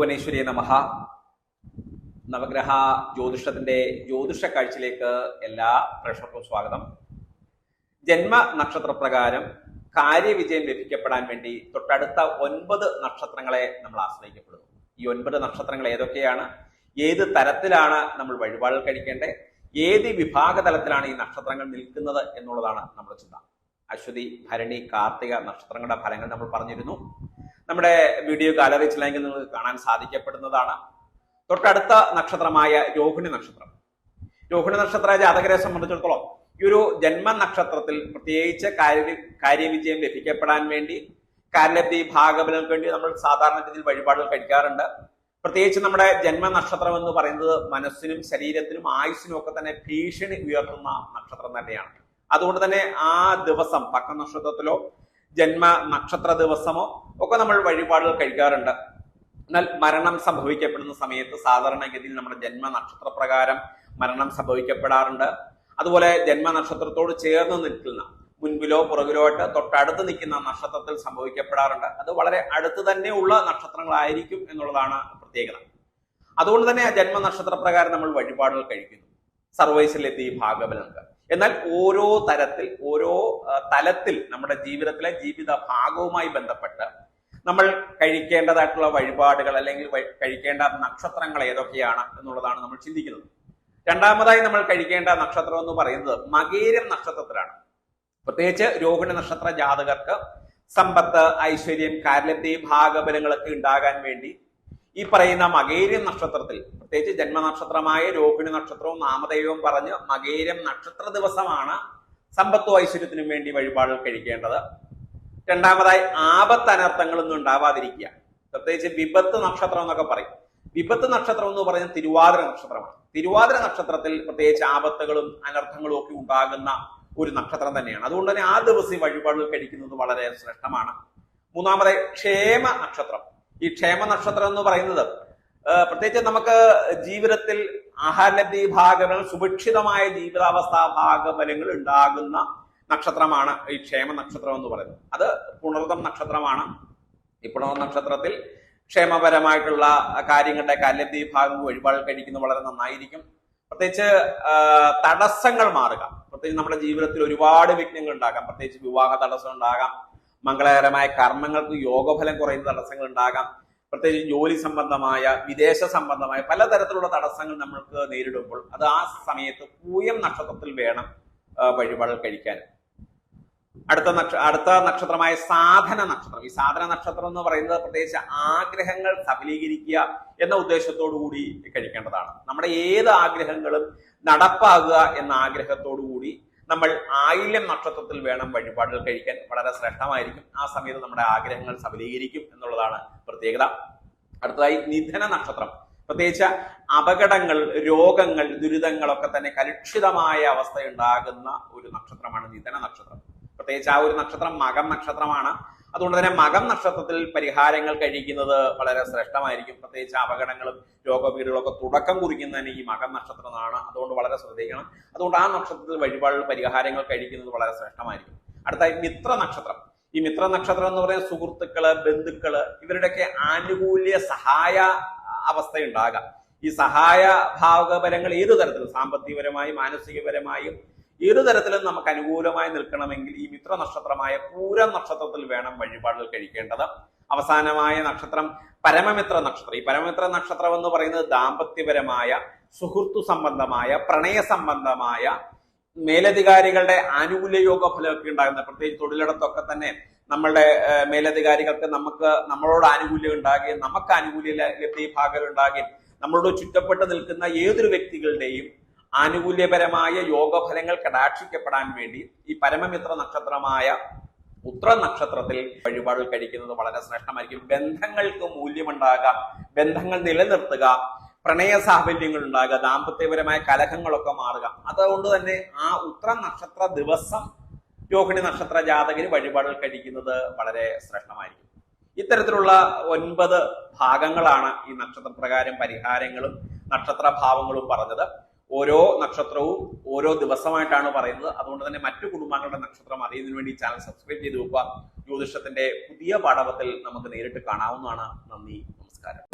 പരമേശ്വരിയെ നമഹ നവഗ്രഹ ജ്യോതിഷത്തിന്റെ ജ്യോതിഷ കാഴ്ചയിലേക്ക് എല്ലാ പ്രേക്ഷകർക്കും സ്വാഗതം. ജന്മ നക്ഷത്ര പ്രകാരം കാര്യവിജയം ലഭിക്കപ്പെടാൻ വേണ്ടി തൊട്ടടുത്ത ഒൻപത് നക്ഷത്രങ്ങളെ നമ്മൾ ആശ്രയിക്കപ്പെടുന്നു. ഈ ഒൻപത് നക്ഷത്രങ്ങൾ ഏതൊക്കെയാണ്? ഏത് തരത്തിലാണ് നമ്മൾ വഴിപാടുകൾ കഴിക്കേണ്ടത്? ഏത് വിഭാഗ തലത്തിലാണ് ഈ നക്ഷത്രങ്ങൾ നിൽക്കുന്നത് എന്നുള്ളതാണ് നമ്മുടെ ചിന്ത. അശ്വതി ഭരണി കാർത്തിക നക്ഷത്രങ്ങളുടെ ഫലങ്ങൾ നമ്മൾ പറഞ്ഞിരുന്നു. നമ്മുടെ വീഡിയോ ഗാലറിച്ചില്ലെങ്കിൽ നിങ്ങൾക്ക് കാണാൻ സാധിക്കപ്പെടുന്നതാണ്. തൊട്ടടുത്ത നക്ഷത്രമായ രോഹിണി നക്ഷത്രം. രോഹിണി നക്ഷത്ര ജാതകരെ സംബന്ധിച്ചിടത്തോളം ഈ ഒരു ജന്മ നക്ഷത്രത്തിൽ പ്രത്യേകിച്ച് കാര്യ കാര്യവിജയം ലഭിക്കപ്പെടാൻ വേണ്ടി കാര്യലബ്ധി ഭാഗബലങ്ങൾക്ക് വേണ്ടി നമ്മൾ സാധാരണ രീതിയിൽ വഴിപാടുകൾ കഴിക്കാറുണ്ട്. പ്രത്യേകിച്ച് നമ്മുടെ ജന്മ നക്ഷത്രം എന്ന് പറയുന്നത് മനസ്സിനും ശരീരത്തിനും ആയുസ്സിനും ഒക്കെ തന്നെ ഭീഷണി ഉയർത്തുന്ന നക്ഷത്രം തന്നെയാണ്. അതുകൊണ്ട് തന്നെ ആ ദിവസം പക്ക നക്ഷത്രത്തിലോ ജന്മ നക്ഷത്ര ദിവസമോ ഒക്കെ നമ്മൾ വഴിപാടുകൾ കഴിക്കാറുണ്ട്. എന്നാൽ മരണം സംഭവിക്കപ്പെടുന്ന സമയത്ത് സാധാരണഗതിയിൽ നമ്മുടെ ജന്മ നക്ഷത്ര പ്രകാരം മരണം സംഭവിക്കപ്പെടാറുണ്ട്. അതുപോലെ ജന്മ നക്ഷത്രത്തോട് ചേർന്ന് നിൽക്കുന്ന മുൻപിലോ പുറകിലോ ആയിട്ട് തൊട്ടടുത്ത് നിൽക്കുന്ന നക്ഷത്രത്തിൽ സംഭവിക്കപ്പെടാറുണ്ട്. അത് വളരെ അടുത്ത് തന്നെ ഉള്ള നക്ഷത്രങ്ങളായിരിക്കും എന്നുള്ളതാണ് പ്രത്യേകത. അതുകൊണ്ട് തന്നെ ആ ജന്മ നക്ഷത്ര പ്രകാരം നമ്മൾ വഴിപാടുകൾ കഴിക്കുന്നു. സർവൈസിലെത്തി ഭാഗബലങ്ങൾക്ക് എന്നാൽ ഓരോ തരത്തിൽ ഓരോ തലത്തിൽ നമ്മുടെ ജീവിതത്തിലെ ജീവിത ഭാഗവുമായി ബന്ധപ്പെട്ട് നമ്മൾ കഴിക്കേണ്ടതായിട്ടുള്ള വഴിപാടുകൾ അല്ലെങ്കിൽ കഴിക്കേണ്ട നക്ഷത്രങ്ങൾ ഏതൊക്കെയാണ് എന്നുള്ളതാണ് നമ്മൾ ചിന്തിക്കുന്നത്. രണ്ടാമതായി നമ്മൾ കഴിക്കേണ്ട നക്ഷത്രം എന്ന് പറയുന്നത് മകേരം നക്ഷത്രത്തിലാണ്. പ്രത്യേകിച്ച് രോഹിണി നക്ഷത്ര ജാതകർക്ക് സമ്പത്ത് ഐശ്വര്യം കാരലത്തെയും ഭാഗബലങ്ങളൊക്കെ ഉണ്ടാകാൻ വേണ്ടി ഈ പറയുന്ന മകേര്യം നക്ഷത്രത്തിൽ പ്രത്യേകിച്ച് ജന്മനക്ഷത്രമായ രോഹിണി നക്ഷത്രവും നാമദൈവവും പറഞ്ഞ് മകേരം നക്ഷത്ര ദിവസമാണ് സമ്പത്തും ഐശ്വര്യത്തിനും വേണ്ടി വഴിപാടുകൾ കഴിക്കേണ്ടത്. രണ്ടാമതായി ആപത്ത് അനർത്ഥങ്ങളൊന്നും ഉണ്ടാവാതിരിക്കുക. പ്രത്യേകിച്ച് വിപത്ത് നക്ഷത്രം എന്നൊക്കെ പറയും. വിപത്ത് നക്ഷത്രം എന്ന് പറയുന്നത് തിരുവാതിര നക്ഷത്രമാണ്. തിരുവാതിര നക്ഷത്രത്തിൽ പ്രത്യേകിച്ച് ആപത്തുകളും അനർത്ഥങ്ങളും ഒക്കെ ഉണ്ടാകുന്ന ഒരു നക്ഷത്രം തന്നെയാണ്. അതുകൊണ്ട് തന്നെ ആ ദിവസം വഴിപാടുകൾ കഴിക്കുന്നത് വളരെ ശ്രേഷ്ഠമാണ്. മൂന്നാമതായി ക്ഷേമ നക്ഷത്രം. ഈ ക്ഷേമ നക്ഷത്രം എന്ന് പറയുന്നത് പ്രത്യേകിച്ച് നമുക്ക് ജീവിതത്തിൽ ആഹാരലബ്ധി ഭാഗങ്ങൾ സുഭിക്ഷിതമായ ജീവിതാവസ്ഥ ഭാഗഫലങ്ങൾ ഉണ്ടാകുന്ന നക്ഷത്രമാണ് ഈ ക്ഷേമ നക്ഷത്രം എന്ന് പറയുന്നത്. അത് പുണർദം നക്ഷത്രമാണ്. ഈ പുണർദം നക്ഷത്രത്തിൽ ക്ഷേമപരമായിട്ടുള്ള കാര്യങ്ങളുടെ കാലബ്ധി ഭാഗം ഒഴിവാൾ കഴിക്കുന്നത് വളരെ നന്നായിരിക്കും. പ്രത്യേകിച്ച് തടസ്സങ്ങൾ മാറുക. പ്രത്യേകിച്ച് നമ്മുടെ ജീവിതത്തിൽ ഒരുപാട് വിഘ്നങ്ങൾ ഉണ്ടാകാം. പ്രത്യേകിച്ച് വിവാഹ തടസ്സം ഉണ്ടാകാം. മംഗളകരമായ കർമ്മങ്ങൾക്ക് യോഗഫലം കുറയുന്ന തടസ്സങ്ങൾ ഉണ്ടാകാം. പ്രത്യേകിച്ച് ജോലി സംബന്ധമായ വിദേശ സംബന്ധമായ പലതരത്തിലുള്ള തടസ്സങ്ങൾ നമ്മൾക്ക് നേരിടുമ്പോൾ അത് ആ സമയത്ത് പൂയം നക്ഷത്രത്തിൽ വേണം വഴിപാടുകൾ കഴിക്കാൻ. അടുത്ത നക്ഷ അടുത്ത നക്ഷത്രമായ സാധന നക്ഷത്രം. ഈ സാധന നക്ഷത്രം എന്ന് പറയുന്നത് പ്രത്യേകിച്ച് ആഗ്രഹങ്ങൾ സഫലീകരിക്കുക എന്ന ഉദ്ദേശത്തോടു കൂടി കഴിക്കേണ്ടതാണ്. നമ്മുടെ ഏത് ആഗ്രഹങ്ങളും നടപ്പാകുക എന്ന ആഗ്രഹത്തോടു കൂടി നമ്മൾ ആയില്യം നക്ഷത്രത്തിൽ വേണം വഴിപാടുകൾ കഴിക്കാൻ. വളരെ ശ്രേഷ്ഠമായിരിക്കും. ആ സമയത്ത് നമ്മുടെ ആഗ്രഹങ്ങൾ സഫലീകരിക്കും എന്നുള്ളതാണ് പ്രത്യേകത. അടുത്തതായി നിധന നക്ഷത്രം. പ്രത്യേകിച്ച് അപകടങ്ങൾ രോഗങ്ങൾ ദുരിതങ്ങളൊക്കെ തന്നെ കലുഷിതമായ അവസ്ഥ ഉണ്ടാകുന്ന ഒരു നക്ഷത്രമാണ് നിധന നക്ഷത്രം. പ്രത്യേകിച്ച് ആ ഒരു നക്ഷത്രം മകം നക്ഷത്രമാണ്. അതുകൊണ്ട് തന്നെ മകം നക്ഷത്രത്തിൽ പരിഹാരങ്ങൾ കഴിക്കുന്നത് വളരെ ശ്രേഷ്ഠമായിരിക്കും. പ്രത്യേകിച്ച് അപകടങ്ങളും രോഗപീഠകളൊക്കെ തുടക്കം കുറിക്കുന്നതിന് ഈ മകം നക്ഷത്രമാണ്. അതുകൊണ്ട് വളരെ ശ്രദ്ധിക്കണം. അതുകൊണ്ട് ആ നക്ഷത്രത്തിൽ വഴിപാടുകൾ പരിഹാരങ്ങൾ കഴിക്കുന്നത് വളരെ ശ്രേഷ്ഠമായിരിക്കും. അടുത്തായി മിത്ര നക്ഷത്രം. ഈ മിത്ര നക്ഷത്രം എന്ന് പറയുന്ന സുഹൃത്തുക്കൾ ബന്ധുക്കൾ ഇവരുടെയൊക്കെ ആനുകൂല്യ സഹായ അവസ്ഥയുണ്ടാകാം. ഈ സഹായ ഭാവകപരങ്ങൾ ഏതു തരത്തിലും സാമ്പത്തികപരമായും മാനസികപരമായും ഏതു തരത്തിലും നമുക്ക് അനുകൂലമായി നിൽക്കണമെങ്കിൽ ഈ മിത്ര നക്ഷത്രമായ പൂരം നക്ഷത്രത്തിൽ വേണം വഴിപാടുകൾ കഴിക്കേണ്ടത്. അവസാനമായ നക്ഷത്രം പരമമിത്ര നക്ഷത്രം. ഈ പരമമിത്ര നക്ഷത്രം എന്ന് പറയുന്നത് ദാമ്പത്യപരമായ സുഹൃത്തു സംബന്ധമായ പ്രണയ സംബന്ധമായ മേലധികാരികളുടെ ആനുകൂല്യ യോഗ ഫലമൊക്കെ ഉണ്ടാകുന്ന പ്രത്യേകിച്ച് തൊഴിലിടത്തൊക്കെ തന്നെ നമ്മളുടെ മേലധികാരികൾക്ക് നമുക്ക് നമ്മളോട് ആനുകൂല്യം ഉണ്ടാകുകയും നമുക്ക് ആനുകൂല്യ ലഭ്യ ലബ്ധി ഭാഗം ഉണ്ടാകുകയും നമ്മളോട് ചുറ്റപ്പെട്ട് നിൽക്കുന്ന ഏതൊരു വ്യക്തികളുടെയും ആനുകൂല്യപരമായ യോഗഫലങ്ങൾ കടാക്ഷിക്കപ്പെടാൻ വേണ്ടി ഈ പരമമിത്ര നക്ഷത്രമായ ഉത്ര നക്ഷത്രത്തിൽ വഴിപാടുകൾ കഴിക്കുന്നത് വളരെ ശ്രേഷ്ഠമായിരിക്കും. ബന്ധങ്ങൾക്ക് മൂല്യമുണ്ടാകാം. ബന്ധങ്ങൾ നിലനിർത്തുക. പ്രണയ സാഫല്യങ്ങൾ ഉണ്ടാകുക. ദാമ്പത്യപരമായ കലഹങ്ങളൊക്കെ മാറുക. അതുകൊണ്ട് തന്നെ ആ ഉത്ര നക്ഷത്ര ദിവസം രോഹിണി നക്ഷത്ര ജാതകന് വഴിപാടുകൾ കഴിക്കുന്നത് വളരെ ശ്രേഷ്ഠമായിരിക്കും. ഇത്തരത്തിലുള്ള ഒൻപത് ഭാഗങ്ങളാണ് ഈ നക്ഷത്രപ്രകാരം പരിഹാരങ്ങളും നക്ഷത്ര ഭാവങ്ങളും പറഞ്ഞത്. ഓരോ നക്ഷത്രവും ഓരോ ദിവസമായിട്ടാണ് പറയുന്നത്. അതുകൊണ്ട് തന്നെ മറ്റു കുടുംബാംഗങ്ങളുടെ നക്ഷത്രം അറിയുന്നതിന് വേണ്ടി ചാനൽ സബ്സ്ക്രൈബ് ചെയ്ത് വെക്കുക. ജ്യോതിഷത്തിന്റെ പുതിയ പാഠവത്തിൽ നമുക്ക് നേരിട്ട് കാണാവുന്നതാണ്. നന്ദി നമസ്കാരം.